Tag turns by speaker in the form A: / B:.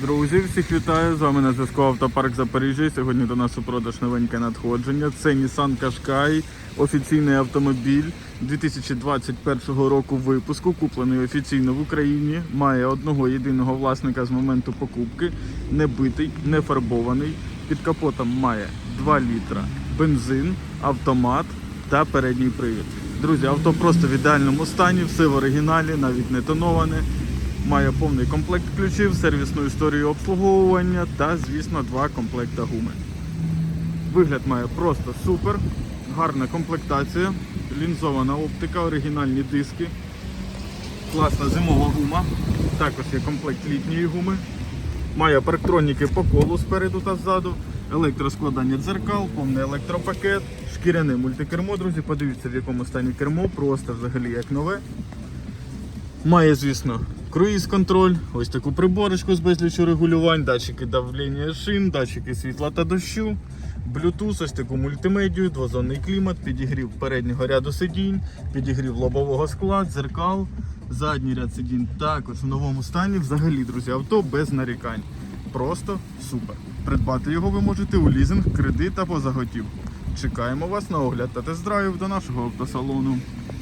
A: Друзі, всіх вітаю! З вами на зв'язку Автопарк Запоріжжя. Сьогодні до нас у продаж новеньке надходження. Це Nissan Qashqai, офіційний автомобіль 2021 року випуску, куплений офіційно в Україні. Має одного єдиного власника з моменту покупки, не битий, не фарбований. Під капотом має 2 літра бензин, автомат та передній привід. Друзі, авто просто в ідеальному стані, все в оригіналі, навіть не тоноване. Має повний комплект ключів, сервісну історію обслуговування та, звісно, два комплекта гуми. Вигляд має просто супер, гарна комплектація, лінзована оптика, оригінальні диски, класна зимова гума. Також є комплект літньої гуми. Має парктроніки по колу спереду та ззаду, електроскладання дзеркал, повний електропакет, шкіряне мультикермо, друзі. Подивіться, в якому стані кермо, просто взагалі як нове. Має, звісно, круїз-контроль, ось таку приборочку з безлічу регулювань, датчики давлення шин, датчики світла та дощу, Bluetooth, ось таку мультимедію, двозонний клімат, підігрів переднього ряду сидінь, підігрів лобового скла, дзеркал, задній ряд сидінь також в новому стані. Взагалі, друзі, авто без нарікань. Просто супер. Придбати його ви можете у лізинг, кредит або заготівку. Чекаємо вас на огляд та тест-драйв до нашого автосалону.